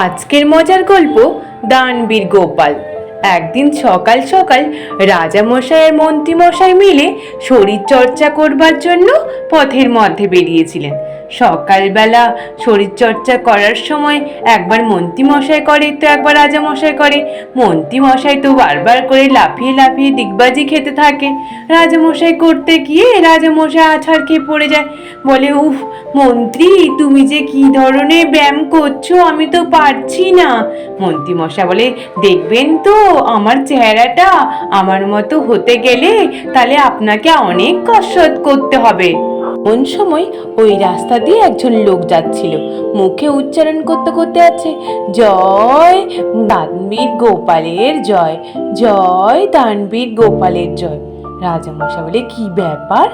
আজকের মজার গল্প দানবীর গোপাল। একদিন সকাল সকাল রাজামশাই আর মন্ত্রীমশাই মিলে শরীর চর্চা করবার জন্য পথের মধ্যে বেরিয়েছিলেন। সকালবেলা শরীর চর্চা করার সময় একবার মন্ত্রীমশাই করে, তো একবার রাজামশাই করে। মন্ত্রীমশাই তো বারবার করে লাফিয়ে লাফিয়ে ডিগবাজি খেতে থাকে। রাজামশাই করতে গিয়ে রাজামশাই আছাড় খেয়ে পড়ে যায়। বলে, উফ, মন্ত্রী, তুমি যে কি ধরনের ব্যায়াম করছ, আমি তো পারছি না। মন্ত্রী মশা বলে, দেখবেন তো, আমার চেহারাটা আমার মতো হতে গেলে তাহলে আপনাকে অনেক কসরত করতে হবে। কোন সময় ওই রাস্তা দিয়ে একজন লোক যাচ্ছিল। মুখে উচ্চারণ করতে করতে আছে, জয় দানবীর গোপালের জয় জয় দানবীর গোপালের জয়। রাজামশা বলে, কি ব্যাপার?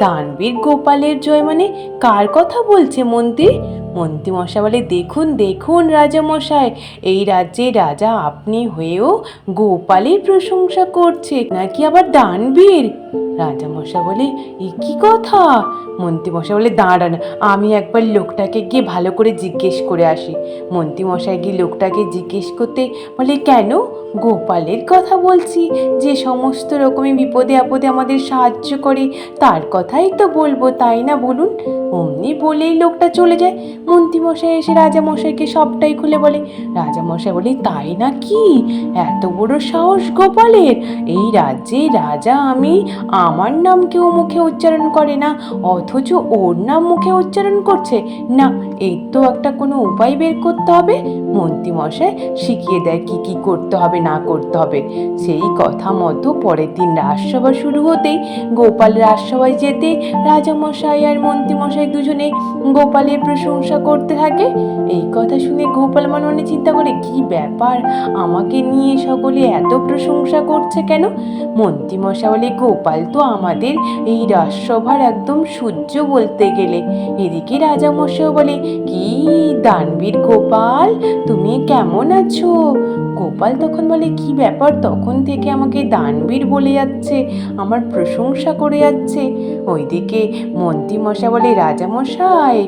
দানবীর গোপালের জয় মানে কার কথা বলছে মন্ত্রী? মন্ত্রী মশা বলে দেখুন দেখুন রাজামশাই, এই রাজ্যে রাজা আপনি হয়েও গোপালের প্রশংসা করছে নাকি আবার দানবীর? রাজামশা বলে, এ কি কথা? মন্ত্রীমশাই বলে, দাঁড়ান, আমি একবার লোকটাকে গিয়ে ভালো করে জিজ্ঞেস করে আসি। মন্ত্রীমশাই গিয়ে লোকটাকে জিজ্ঞেস করতে বলে, কেন? গোপালের কথা বলছি, যে সমস্ত রকমের বিপদে আপদে আমাদের সাহায্য করে, তার কথাই তো বলব, তাই না বলুন? অমনি বলেই লোকটা চলে যায়। মন্ত্রীমশাই এসে রাজামশাইকে সবটাই খুলে বলে, রাজামশাই বলে, তাই না কি এত বড় সাহস গোপালের। এই রাজ্যে রাজা আমি, আমার নাম কেউ মুখে উচ্চারণ করে না, অথচ ওর নাম মুখে উচ্চারণ করছে। না এই তো একটা কোনো উপায় বের করতে হবে। মন্ত্রীমশাই শিখিয়ে দেয় কি কি করতে হবে, না করতে হবে। সেই কথা মতো পরের দিন রাজসভা শুরু হতেই গোপাল রাজসভায় যেতে, রাজামশাই আর মন্ত্রীমশাই দুজনে গোপালের প্রশংসা করতে থাকে? এই কথা শুনে গোপাল মনে মনে চিন্তা করে, কি ব্যাপার? আমাকে নিয়ে সকলে এত প্রশংসা করছে কেন? মন্ত্রীমশা বলে গোপাল তো আমাদের এই রাজসভার একদম সূর্য বলতে গেলে। এদিকে রাজামশাও বলে, কি দানবীর গোপাল, তুমি কেমন আছো? গোপাল তখন বলে, কি ব্যাপার? তখন থেকে আমাকে দানবীর বলে যাচ্ছে, আমার প্রশংসা করে যাচ্ছে। ওইদিকে মন্ত্রীমশা বলে, রাজামশাই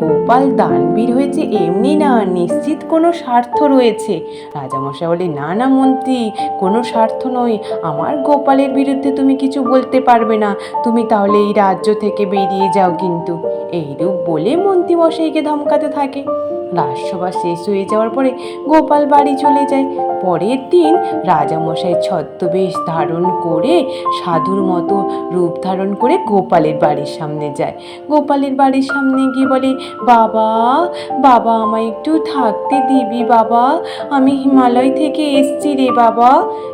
গোপাল দানবীর হয়েছে এমনি না, নিশ্চিত কোনো স্বার্থ রয়েছে। রাজামশাই বলে, না না মন্ত্রী, কোনো স্বার্থ নয়। আমার গোপালের বিরুদ্ধে তুমি কিছু বলতে পারবে না। তুমি তাহলে এই রাজ্য থেকে বেরিয়ে যাও কিন্তু। এইরূপ বলে মন্ত্রীমশাইকে ধমকাতে থাকে। রাজসভা শেষ হয়ে যাওয়ার পরে গোপাল বাড়ি চলে যায়। পরের দিন রাজামশাই ছদ্মবেশ ধারণ করে সাধুর মতো রূপ ধারণ করে গোপালের বাড়ির সামনে যায়। গোপালের বাড়ির সামনে গিয়ে বলে, বাবা বাবা, আমায় একটু থাকতে দিবি বাবা। আমি হিমালয় থেকে এসছি রে বাবা।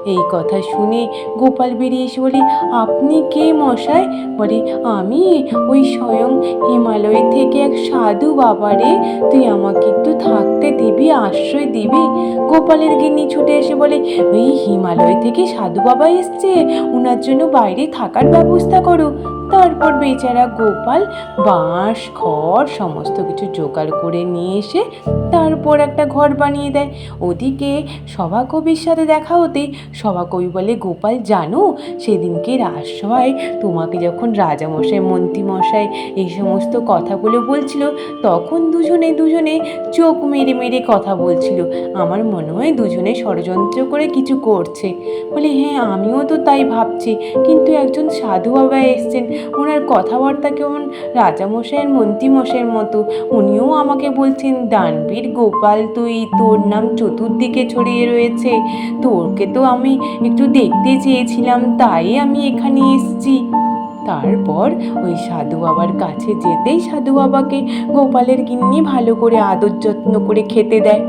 এই কথা শুনে গোপাল বেরিয়ে এসে বলে, আপনি কে মশাই? বলে, আমি ওই স্বয়ং হিমালয় থেকে এক সাধু বাবা রে। তুই আমাকে একটু থাকতে দিবি, আশ্রয় দিবি। গোপালের গিন্নি ছুটে এসে বলে ওই হিমালয় থেকে সাধু বাবা এসছে। ওনার জন্য বাইরে থাকার ব্যবস্থা করো। তারপর বেচারা গোপাল, বাঁশ, খড় সমস্ত কিছু জোগাড় করে নিয়ে এসে তারপর একটা ঘর বানিয়ে দেয়। ওদিকে সভাকবির সাথে দেখা হতে সভাকবি বলে, গোপাল, জানো, সেদিনকে রাজসভায় তোমাকে যখন রাজামশাই, মন্ত্রীমশাই এই সমস্ত কথাগুলো বলছিল, তখন দুজনে দুজনে চোখ মেরে মেরে কথা বলছিল। আমার মনে হয় দুজনে ষড়যন্ত্র করে কিছু করছে। বলে হ্যাঁ আমিও তো তাই ভাবছি। কিন্তু একজন সাধু বাবা এসছেন ওনার কথাবার্তা কেমন? রাজামশাইয়ের মন্ত্রীমশাইয়ের মতো। উনিও আমাকে বলছেন, দানবীর গোপাল, তুই তোর নাম চতুর্দিকে ছড়িয়ে রয়েছে। তোরকে তো আমি একটু দেখতে চেয়েছিলাম, তাই আমি এখানে এসেছি। তারপর ওই সাধু বাবার কাছে যেতেই সাধু বাবাকে গোপালের গিন্নি ভালো করে আদর যত্ন করে খেতে দেয়।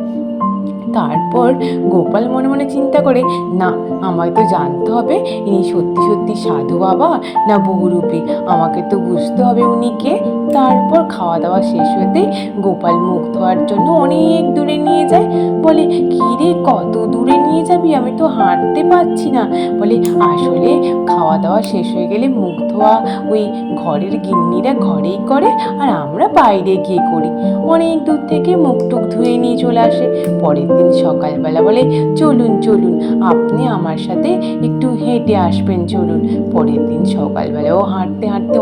তারপর গোপাল মনে মনে চিন্তা করে, না, আমায় তো জানতে হবে ইনি সত্যি সত্যি সাধু বাবা না বহুরূপী। আমাকে তো বুঝতে হবে উনি কে। তারপর খাওয়া দাওয়া শেষ হতে গোপাল মুখ ধোয়ার জন্য অনেক দূরে নিয়ে যায়। বলে, কী রে, কত দূরে নিয়ে যাবি? আমি তো হাঁটতে পারছি না। বলে, আসলে খাওয়া দাওয়া শেষ হয়ে গেলে মুখ ধোয়া ওই ঘরের গিন্নিরা ঘরেই করে আর আমরা বাইরে গিয়ে করি। অনেক দূর থেকে মুখ টুক ধুয়ে নিয়ে চলে আসে। পরের দিন সকালবেলা বলে, চলুন চলুন, আপনি আমার সাথে একটু হেঁটে আসবেন, চলুন। পরের দিন সকালবেলা ও হাঁটতে হাঁটতে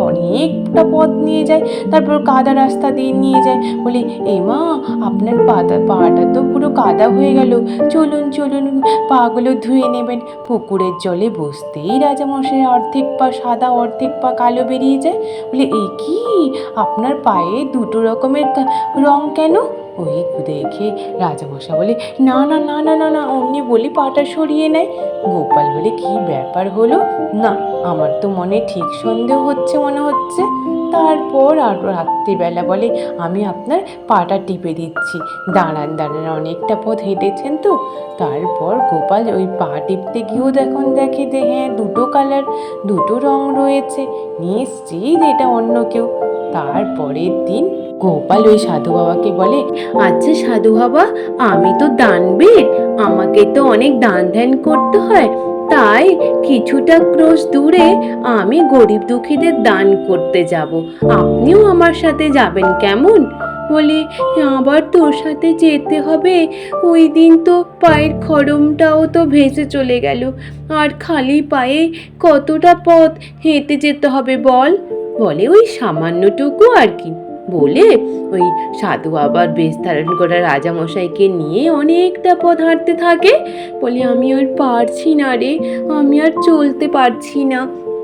অনেকটা পথ নিয়ে যায়, তারপর কাদা রাস্তা দিয়ে নিয়ে যায়। বলি, এ মা, আপনার পাতা পাটা তো পুরো কাদা হয়ে গেল। চলুন চলুন, পাগুলো ধুয়ে নেবেন। পুকুরের জলে বসতেই রাজামশাই অর্ধেক পা সাদা, অর্ধেক পা কালো বেরিয়ে যায়। বলে এই কি? আপনার পায়ে দুটো রকমের রং কেন? ওই দেখে রাজামশা বলে, না না না না না না, অমনি বলি পাটা সরিয়ে নেয়। গোপাল বলে, কি ব্যাপার হলো? না, আমার তো মনে ঠিক সন্দেহ হচ্ছে, মনে হচ্ছে। তারপর আর রাত্রিবেলা বলে, আমি আপনার পাটা টিপে দিচ্ছি। দাঁড়ান দাঁড়ান, অনেকটা পথ হেঁটেছেন তো? তারপর গোপাল ওই পা টিপতে গিয়েও দেখুন, দেখে যে হ্যাঁ দুটো কালার, দুটো রং রয়েছে। নিশ্চিত এটা অন্য কেউ। তারপরের দিন গোপাল ওই সাধু বাবাকে বলে আচ্ছা সাধু বাবা, আমি তো দানবীর আমাকে তো অনেক দান ধ্যান করতে হয়। তাই কিছুটা ক্রোশ দূরে আমি গরিব দুঃখীদের দান করতে যাব। আপনিও আমার সাথে যাবেন কেমন? বলে, আবার তোর সাথে যেতে হবে। ওই দিন তো পায়ের খড়মটাও তো ভেসে চলে গেল। আর খালি পায়ে কতটা পথ হেঁটে যেতে হবে বল? বলে ওই সামান্যটুকু আর কি। বলে ওই সাধু আবার বেশ ধারণ করা রাজামশাইকে নিয়ে অনেকটা পথ হাঁটতে থাকে। বলে, আমি আর পারছি না রে, আমি আর চলতে পারছি না।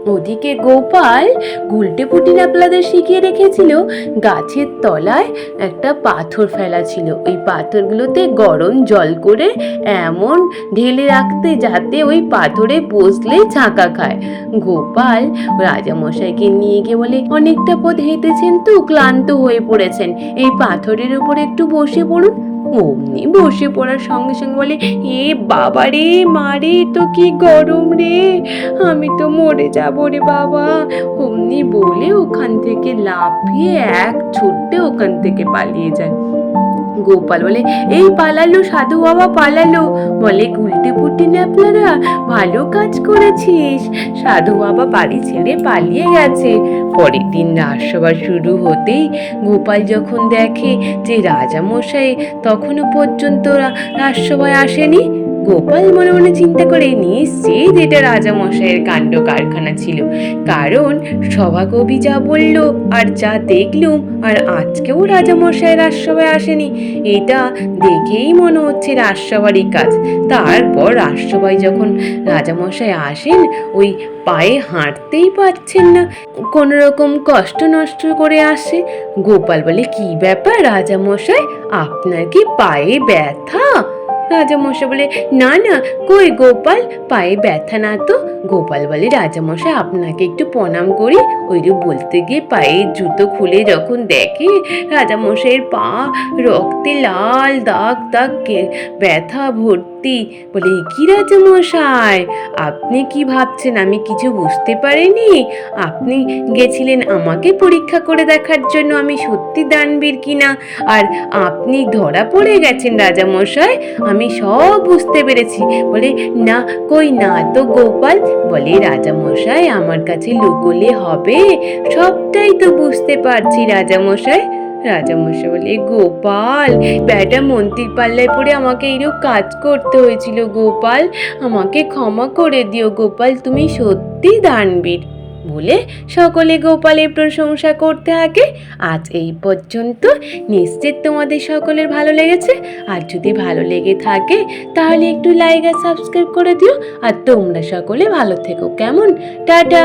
ওদিকে গোপাল গুলটে পুটি আপনাদের শিখিয়ে রেখেছিল, গাছের তলায় একটা পাথর ফেলা ছিল। ওই পাথরগুলোতে গরম জল করে এমন ঢেলে রাখতে যাতে ওই পাথরে বসলে ঝাঁকা খায়। গোপাল রাজামশাইকে নিয়ে গিয়ে বলে, অনেকটা পথ হেঁটেছেন তো, ক্লান্ত হয়ে পড়েছেন। এই পাথরের উপর একটু বসে পড়ুন। অমনি বসে পড়ার সঙ্গে সঙ্গে বলে, এ বাবা রে মারে তো কি গরম রে। আমি তো মরে যাব রে বাবা। অমনি বলে ওখান থেকে লাফিয়ে এক ছুটতে ওখান থেকে পালিয়ে যায়। গোপাল বলে, এই পালালো, সাধু বাবা পালালো। বলে, গুলটে পুটি আপনারা, ভালো কাজ করেছিস। সাধু বাবা বাড়ি ছেড়ে পালিয়ে গেছে। পরের দিন রাজসভা শুরু হতেই গোপাল যখন দেখে যে রাজামশাই তখনও পর্যন্ত রাজসভায় আসেনি গোপাল মনে মনে চিন্তা করে নিশ্চিত এটা রাজামশাইয়ের কাণ্ড কারখানা ছিল। কারণ সভাকবি যা বলল, আর যা দেখলুম, আর আজকেও রাজামশাই রাজসভায় আসেনি, এটা দেখেই মনে হচ্ছে রাজসভারই কাজ। তারপর রাজসভায় যখন রাজামশাই আসেন, ওই পায়ে হাঁটতেই পারছেন না, কোনো রকম কষ্ট নষ্ট করে আসে। গোপাল বলে, কি ব্যাপার রাজামশাই, আপনার কি পায়ে ব্যথা? রাজামশাই বলে না না কই গোপাল? পায়ে ব্যথা না তো? গোপাল বলে রাজামশাই আপনাকে একটু প্রণাম করি। ওইরূপ বলতে গিয়ে পায়ের জুতো খুলে যখন দেখে রাজামশাইয়ের পা রক্তে লাল দাগ দাগ ব্যথা ভর্তি। বলে, "এ কি রাজামশাই? আপনি কি ভাবছেন? আমি কিছু বুঝতে পারিনি। আপনি গেছিলেন আমাকে পরীক্ষা করে দেখার জন্য। আমি সত্যি দানবীর কিনা আর আপনি ধরা পড়ে গেছেন রাজামশাই। আমি সব বুঝতে পেরেছি। বলে, না, কই না? তো গোপাল বলে রাজামশাই, আমার কাছে লুকোলে হবে? সবটাই তো বুঝতে পারছি রাজামশাই। রাজামশাই বলে, গোপাল, ব্যাটা মন্ত্রীর পাল্লায় পড়ে আমাকে এইরূপ কাজ করতে হয়েছিল গোপাল। আমাকে ক্ষমা করে দিও গোপাল, তুমি সত্যি দানবীর। বলে সকলে গোপালের প্রশংসা করতে থাকে। আজ এই পর্যন্ত। নিশ্চিত তোমাদের সকলের ভালো লেগেছে। আর যদি ভালো লেগে থাকে, তাহলে একটু লাইক আর সাবস্ক্রাইব করে দিও। আর তোমরা সকলে ভালো থেকো। কেমন? টাটা!